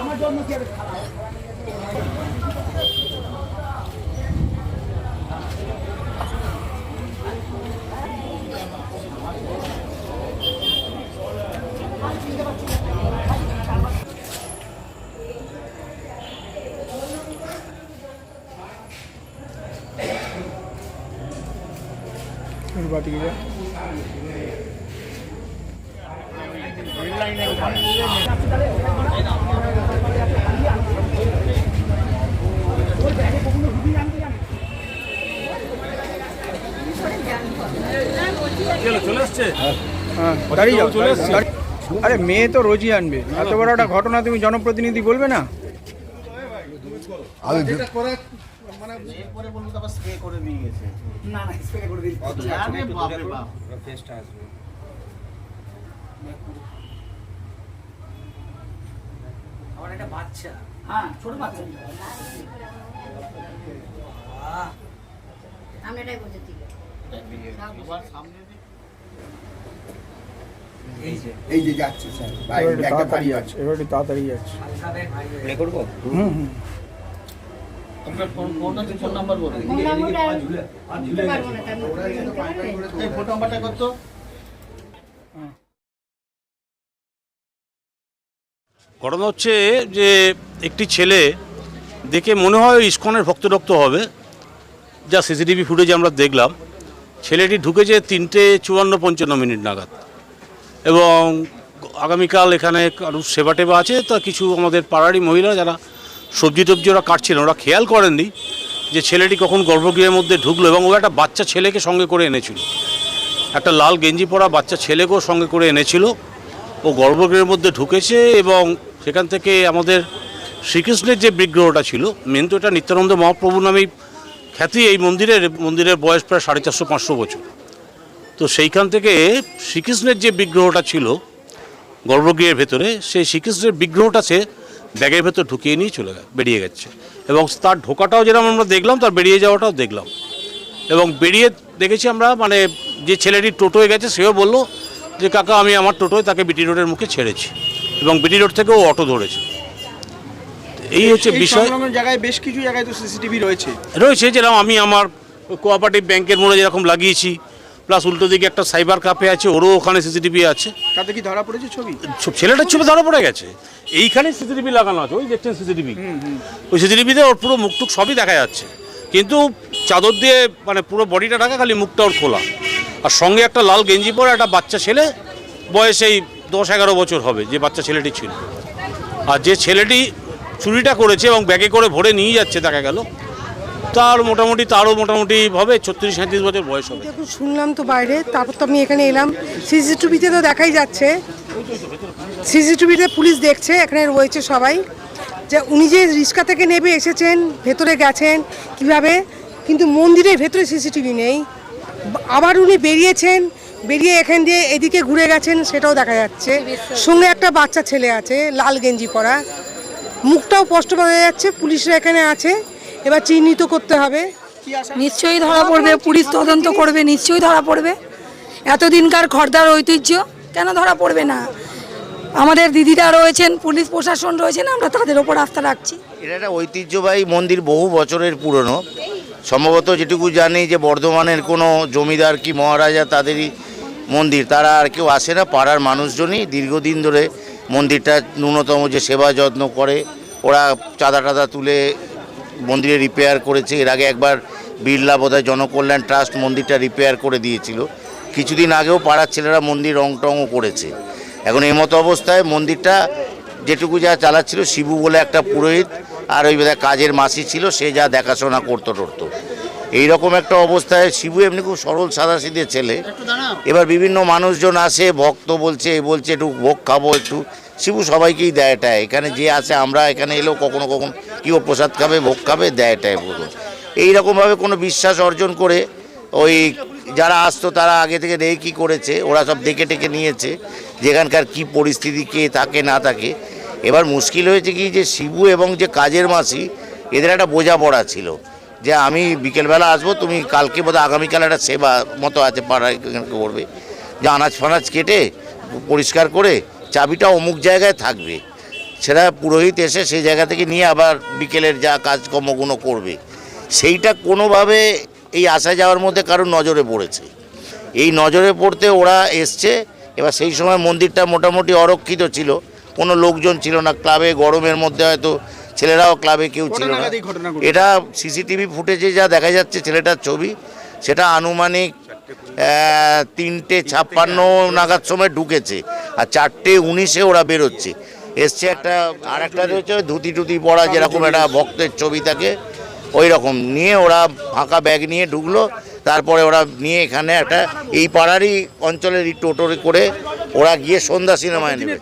আমার জন্য হ্যাঁ, দাঁড়িয়ে যাও, দাঁড়িয়ে- আরে মেয়ে তো রোজই আনবে এত বড় একটা ঘটনা তুমি জনপ্রতিনিধি বলবে না আমি আমার একটা বাচ্চা। হ্যাঁ ছোট বাচ্চা। আমি এটাই বলছি ঠিক এই যে। যাচ্ছে স্যার। তাড়াতাড়ি যাচ্ছে এবার তাড়াতাড়ি যাচ্ছে। হুম হুম। আপনার ফোন ফোন আছে ফোন নাম্বার ফোন নাম্বারটা দিতে পারব না তার মধ্যে দিতে পারবে? এই ফোন নাম্বারটা কত? ঘটনা হচ্ছে যে একটি ছেলে দেখে মনে হয় ইস্কনের ভক্তরক্ত হবে। যা সিসিটিভি ফুটেজে আমরা দেখলাম। ছেলেটি ঢুকেছে তিনটে চুয়ান্ন পঞ্চান্ন মিনিট নাগাদ। এবং আগামীকাল এখানে কারও সেবা টেবা আছে, তা কিছু আমাদের পাড়ারই মহিলা যারা সবজি টবজি ওরা কাটছিলেন, ওরা খেয়াল করেননি যে ছেলেটি কখন গর্ভগৃহের মধ্যে ঢুকলো এবং ও একটা বাচ্চা ছেলেকে সঙ্গে করে এনেছিল। একটা লাল গেঞ্জি পরা বাচ্চা ছেলেকেও সঙ্গে করে এনেছিল। ও গর্ভগৃহের মধ্যে ঢুকেছে এবং সেখান থেকে আমাদের শ্রীকৃষ্ণের যে বিগ্রহটা ছিল, মেন তো এটা নিত্যানন্দ মহাপ্রভু নামেই খ্যাতি এই মন্দিরের মন্দিরের বয়স প্রায় সাড়ে চারশো, পাঁচশো বছর। তো সেইখান থেকে শ্রীকৃষ্ণের যে বিগ্রহটা ছিল গর্ভগৃহের ভেতরে, সেই শ্রীকৃষ্ণের বিগ্রহটা সে ব্যাগের ভেতর ঢুকিয়ে নিয়ে চলে বেরিয়ে গেছে। এবং তার ঢোকাটাও যেরকম আমরা দেখলাম, তার বেরিয়ে যাওয়াটাও দেখলাম। এবং বেরিয়ে দেখেছি আমরা মানে যে ছেলেটি টোটোয় গেছে, সেও বলল যে, কাকা, আমি আমার টোটোয় তাকে বিটি রোডের মুখে ছেড়েছি। এবং বিটি রোড থেকেও অটো ধরেছে। এই হচ্ছে বিষয় জায়গায় বেশ কিছু জায়গায় তো সিসিটিভি রয়েছে। রয়েছে যেরকম আমি আমার কোঅপারেটিভ ব্যাংকের মোড়ে যেরকম লাগিয়েছি প্লাস উল্টো দিকে একটা সাইবার কাফে আছে ওরও ওখানে সিসিটিভি আছে। তাতে কি ধরা পড়েছে ছবি? সব ছেলেটার ছবি ধরা পড়ে গেছে। এইখানে সিসিটিভি লাগানো আছে ওই দেখছেন সিসিটিভি ওই সিসিটিভিতে ওর পুরো মুখটুক সবই দেখা যাচ্ছে। কিন্তু চাদর দিয়ে মানে পুরো বডিটা ঢাকা খালি মুখটা ওর খোলা। আর সঙ্গে একটা লাল গেঞ্জি পরে একটা বাচ্চা ছেলে বয়স এই দশ এগারো বছর হবে যে বাচ্চা ছেলেটি ছিল। আর যে ছেলেটি চুরিটা করেছে এবং ব্যাগে করে ভরে নিয়ে যাচ্ছে, দেখা গেল। তার মোটামুটি, তারও মোটামুটি হবে ছত্রিশ সাঁত্রিশ বছর বয়স হবে। দেখুন, শুনলাম তো বাইরে, তারপর তো আমি এখানে এলাম। সিসিটিভিতে তো দেখাই যাচ্ছে। সিসিটিভিতে পুলিশ দেখছে, এখানে রয়েছে সবাই। যে উনি যে রিক্সা থেকে নেবে এসেছেন, ভেতরে গেছেন কীভাবে, কিন্তু মন্দিরের ভেতরে সিসিটিভি নেই। আবার উনি বেরিয়েছেন বেরিয়ে এখান দিয়ে এদিকে ঘুরে গেছেন সেটাও দেখা যাচ্ছে। সঙ্গে একটা বাচ্চা ছেলে আছে লাল গেঞ্জি পরা। মুখটাও স্পষ্ট বোঝা যাচ্ছে পুলিশরা এখানে আছে। এবার চিহ্নিত করতে হবে। নিশ্চয়ই ধরা পড়বে পুলিশ তদন্ত করবে নিশ্চয়ই ধরা পড়বে। এতদিনকার খর্দার ঐতিহ্য কেন ধরা পড়বে না? আমাদের দিদিরা রয়েছেন পুলিশ প্রশাসন রয়েছেন আমরা তাদের ওপর আস্থা রাখছি। এটা একটা ঐতিহ্যবাহী মন্দির বহু বছরের পুরনো। সম্ভবত যেটুকু জানি যে বর্ধমানের কোনো জমিদার কি মহারাজা তাদেরই মন্দির। তারা আর কেউ আসে না, পাড়ার মানুষজনই দীর্ঘদিন ধরে মন্দিরটা ন্যূনতম যে সেবা যত্ন করে, ওরা চাঁদা টাদা তুলে মন্দিরে রিপেয়ার করেছে। এর আগে একবার বিড়লা বোধহয় জনকল্যাণ ট্রাস্ট মন্দিরটা রিপেয়ার করে দিয়েছিল। কিছুদিন আগেও পাড়ার ছেলেরা মন্দির রং টংও করেছে। এখন এই মতো অবস্থায় মন্দিরটা যেটুকু যা চালাচ্ছিল শিবু বলে একটা পুরোহিত আর ওই কাজের মাসি ছিল, সে যা দেখাশোনা করতো টরতো এইরকম একটা অবস্থায় শিবু এমনি খুব সরল সাদাসিধে ছেলে। এবার বিভিন্ন মানুষজন আসে ভক্ত বলছে এ বলছে একটু ভোগ খাব একটু। শিবু সবাইকেই দেয় এটায় এখানে যে আছে আমরা এখানে এলেও কখনো কখনো কেউ প্রসাদ খাবে ভোগ খাবে দেয় এটায় বলুন এইরকমভাবে কোনো বিশ্বাস অর্জন করে ওই যারা আসতো তারা আগে থেকে রেকি করেছে ওরা সব দেখে টেকে নিয়েছে যেখানকার কি পরিস্থিতি কে থাকে না থাকে। এবার মুশকিল হয়েছে কি যে শিবু এবং যে কাজের মাসি এদের একটা বোঝাপড়া ছিল। যে আমি বিকেলবেলা আসব, তুমি কালকে বোধহয় আগামীকাল একটা সেবা মতো আছে, পাড়ায় করবে। যে আনাজ ফানাজ কেটে, পরিষ্কার করে, চাবিটা অমুক জায়গায় থাকবে। সেটা পুরোহিত এসে সেই জায়গা থেকে নিয়ে আবার বিকেলের যা কাজকর্মগুলো করবে। সেইটা কোনোভাবে এই আসা যাওয়ার মধ্যে কারোর নজরে পড়েছে। এই নজরে পড়তে ওরা এসছে, এবার সেই সময় মন্দিরটা মোটামুটি অরক্ষিত ছিল। কোনো লোকজন ছিল না। ক্লাবে গরমের মধ্যে হয়তো ছেলেরাও ক্লাবে কেউ ছিল না? এটা সিসিটিভি ফুটেজে যা দেখা যাচ্ছে ছেলেটার ছবি সেটা আনুমানিক তিনটে ছাপ্পান্ন নাগাদ সময় ঢুকেছে। আর চারটে উনিশে ওরা বেরোচ্ছে। এসছে একটা আর একটা রয়েছে ধুতি টুতি পরা যেরকম একটা ভক্তের ছবি থাকে ওই রকম। নিয়ে ওরা ফাঁকা ব্যাগ নিয়ে ঢুকলো। তারপরে ওরা নিয়ে এখানে একটা এই পাড়ারই অঞ্চলের টোটো করে ওরা গিয়ে সন্ধ্যা সিনেমায় নেবে